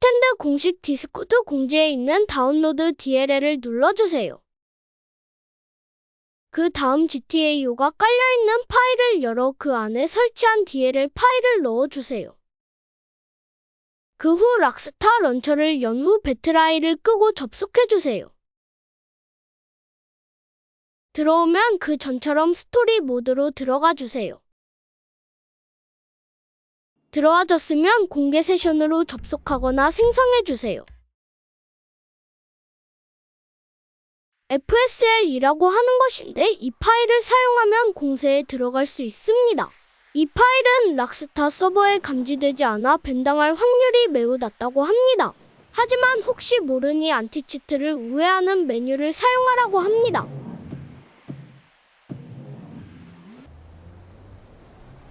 스탠드 공식 디스코드 공지에 있는 다운로드 DLL을 눌러주세요. 그 다음 GTAO가 깔려있는 파일을 열어 그 안에 설치한 DLL 파일을 넣어주세요. 그 후 락스타 런처를 연 후 배트라이를 끄고 접속해주세요. 들어오면 그 전처럼 스토리 모드로 들어가 주세요. 들어와졌으면 공개 세션으로 접속하거나 생성해주세요. FSL이라고 하는 것인데 이 파일을 사용하면 공세에 들어갈 수 있습니다. 이 파일은 락스타 서버에 감지되지 않아 밴당할 확률이 매우 낮다고 합니다. 하지만 혹시 모르니 안티치트를 우회하는 메뉴를 사용하라고 합니다.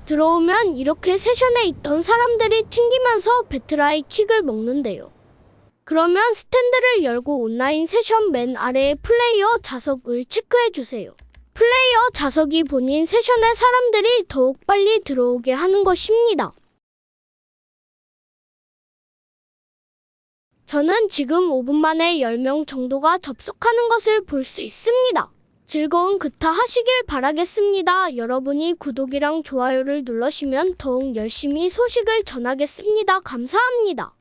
들어오면 이렇게 세션에 있던 사람들이 튕기면서 배트라이 킥을 먹는데요. 그러면 스탠드를 열고 온라인 세션 맨 아래의 플레이어 자석을 체크해 주세요. 플레이어 자석이 본인 세션의 사람들이 더욱 빨리 들어오게 하는 것입니다. 저는 지금 5분 만에 10명 정도가 접속하는 것을 볼 수 있습니다. 즐거운 그타 하시길 바라겠습니다. 여러분이 구독이랑 좋아요를 눌러시면 더욱 열심히 소식을 전하겠습니다. 감사합니다.